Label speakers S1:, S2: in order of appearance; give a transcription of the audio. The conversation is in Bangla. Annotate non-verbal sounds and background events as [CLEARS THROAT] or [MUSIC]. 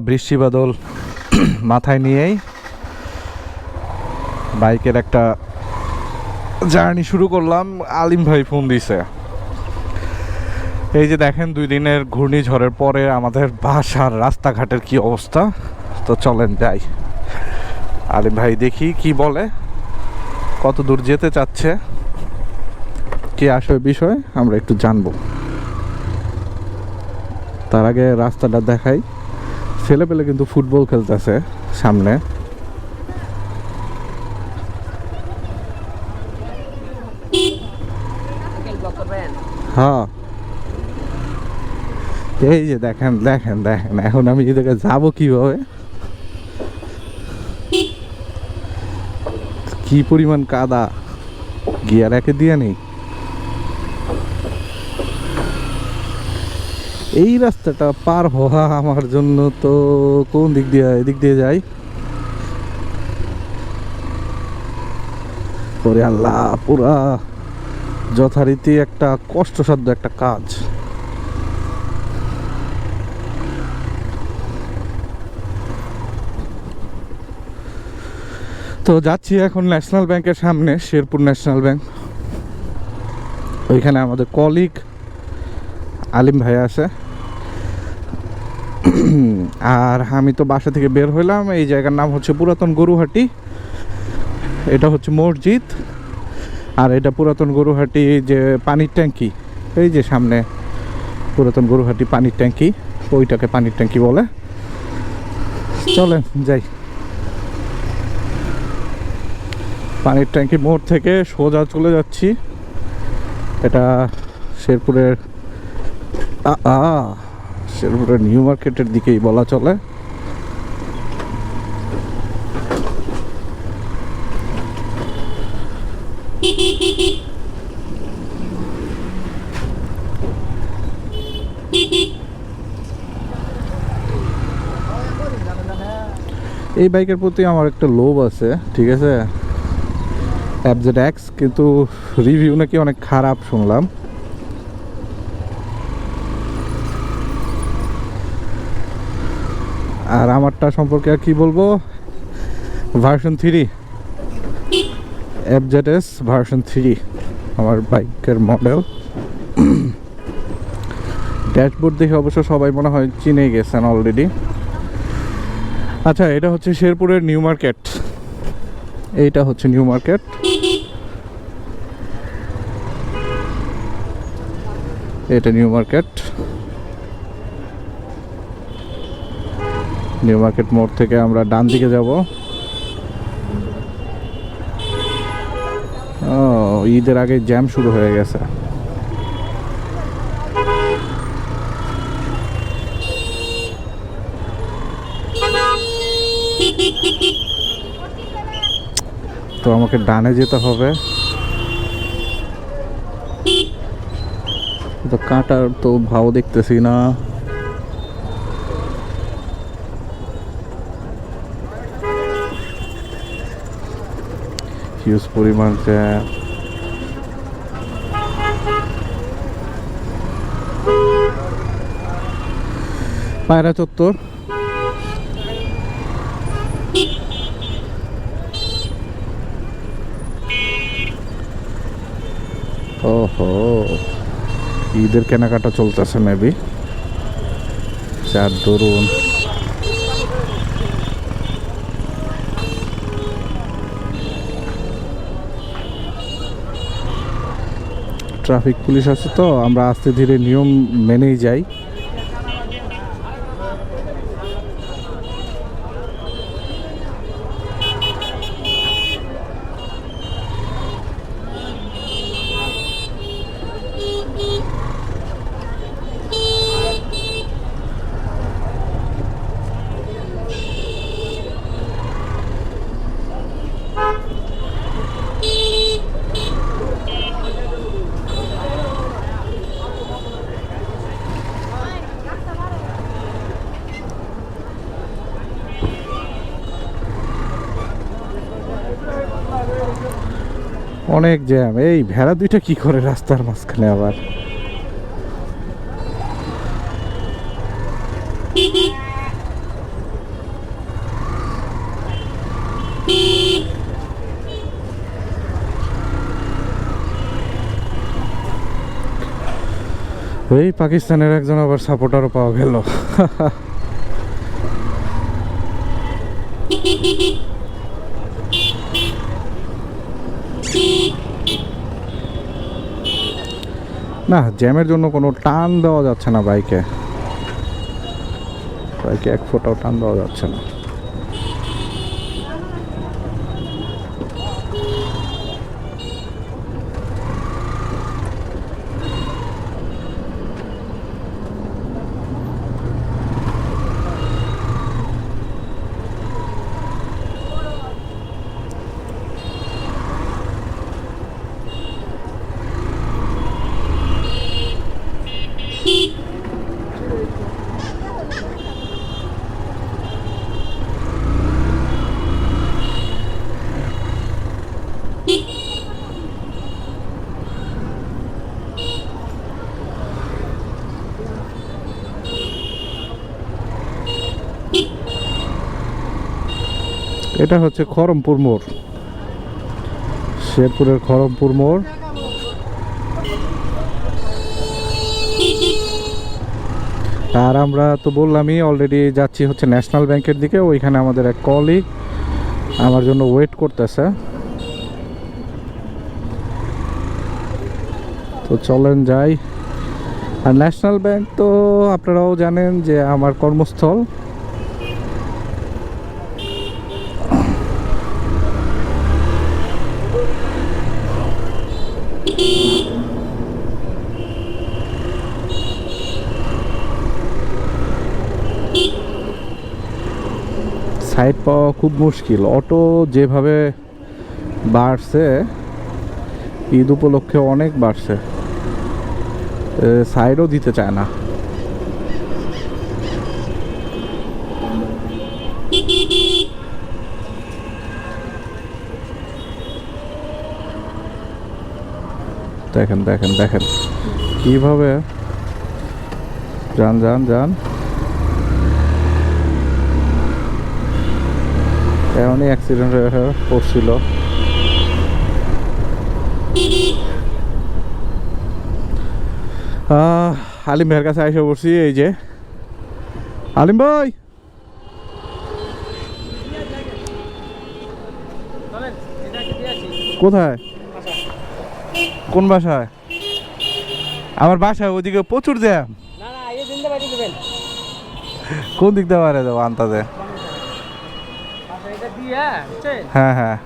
S1: বৃষ্টি বাদল [CLEARS THROAT] মাথায় নিয়েই বাইকের একটা জার্নি শুরু করলাম। আলিম ভাই ফোন দিছে। এই যে দেখেন, দুই দিনের ঘূর্ণিঝড়ের পরে আমাদের বাসার রাস্তাঘাটের কি অবস্থা? তো চলেন যাই। আলিম ভাই দেখি কি বলে, কত দূর যেতে চাচ্ছে, কি আসবে বিষয় আমরা একটু জানব। তার আগে রাস্তাটা দেখাই। ছেলে পেলে কিন্তু ফুটবল খেলতেছে সামনে। হ্যাঁ। এই যে দেখেন দেখেন দেখেন, এখন আমি এদিকে যাব কীভাবে? কি পরিমাণ কাদা? গিয়ার একে দিয়ে নেই? এই রাস্তাটা পার হওয়া আমার জন্য তো কোন দিক দিয়ে, এদিক দিয়ে যাই? ওরে আল্লাহ, পুরা যথারীতি একটা কষ্টসাধ্য একটা কাজ। তো যাচ্ছি এখন ন্যাশনাল ব্যাংকের সামনে, শেরপুর ন্যাশনাল ব্যাংক। ওইখানে আমাদের কলিগ আলিম ভাই আছে। আর আমি তো বাসা থেকে বের হইলাম। এই জায়গার নাম হচ্ছে পুরাতন গরুহাটি। এটা হচ্ছে মসজিদ। আর এটা পুরাতন গরুহাটি যে পানির ট্যাঙ্কি, এই যে সামনে পুরাতন গরুহাটি পানির ট্যাঙ্কি, ওইটাকে পানির ট্যাঙ্কি বলে। চলেন, যাই। পানির ট্যাঙ্কি মোড় থেকে সোজা চলে যাচ্ছি। এটা শেরপুরের আ শেরপুরের নিউ মার্কেটের দিকেই বলা চলে। এই বাইকের প্রতি আমার একটা লোভ আছে, ঠিক আছে? অ্যাবজেড এক্স কিন্তু রিভিউ নাকি অনেক খারাপ শুনলাম। আর আমারটা সম্পর্কে আর কি বলব? Version three FZ S version three আমার বাইকের মডেল ড্যাশবোর্ড দেখে অবশ্য সবাই মনে হয় চিনে গেছেন অলরেডি আচ্ছা এটা হচ্ছে শেরপুরের নিউ মার্কেট এইটা হচ্ছে নিউ মার্কেট এটা নিউ মার্কেট নিউ মার্কেট মোড় থেকে আমরা ডান দিকে যাব। ও ঈদের আগে জ্যাম শুরু হয়ে গেছে। তো আমাকে ডানে যেতে হবে। তো কাঁটার তো ভাও দেখতেছি না। হিউজ পরিমাণ জ্যাম পায়রা চত্বর। ওহো ঈদের কেনাকাটা চলতেছে মেবি চার দরুন ট্রাফিক পুলিশ আছে তো আমরা আস্তে ধীরে নিয়ম মেনেই যাই। অনেক জ্যাম। এই ভেড়া দুইটা কি করে রাস্তার মাঝখানে আবার? এই পাকিস্তানের একজন আবার সাপোর্টারও পাওয়া গেল। [LAUGHS] না, জ্যামের জন্য কোনো টান দেওয়া যাচ্ছে না বাইকে। বাইকে এক ফোটাও টান দেওয়া যাচ্ছে না। এটা হচ্ছে খরমপুর মোড়। শেরপুরের খরমপুর মোড়। আর আমরা তো বললামই অলরেডি যাচ্ছি হচ্ছে ন্যাশনাল ব্যাংকের দিকে, ওইখানে আমাদের এক কলিগ আমার জন্য ওয়েট করতেছে। তো চলেন যাই। আর ন্যাশনাল ব্যাংক তো আপনারাও জানেন যে আমার কর্মস্থল। সাইড পাওয়া খুব মুশকিল। অটো যেভাবে বাড়ছে, ঈদ উপলক্ষে অনেক বাড়ছে। সাইডও দিতে চায় না। দেখেন দেখেন দেখেন। কীভাবে? যান যান যান। এমনই অ্যাক্সিডেন্ট হয়ে পড়ছিল। আলিম ভাইয়ের কাছে এসে পড়ছি এই যে। আলিম ভাই! কোথায়? কোন বাসায়? আমার বাসায় ওইদিকে প্রচুর জ্যাম। কোন দিক দিয়ে পারে আন্তাজে
S2: আচ্ছা এটা দিয়ে বুঝছেন
S1: হ্যাঁ হ্যাঁ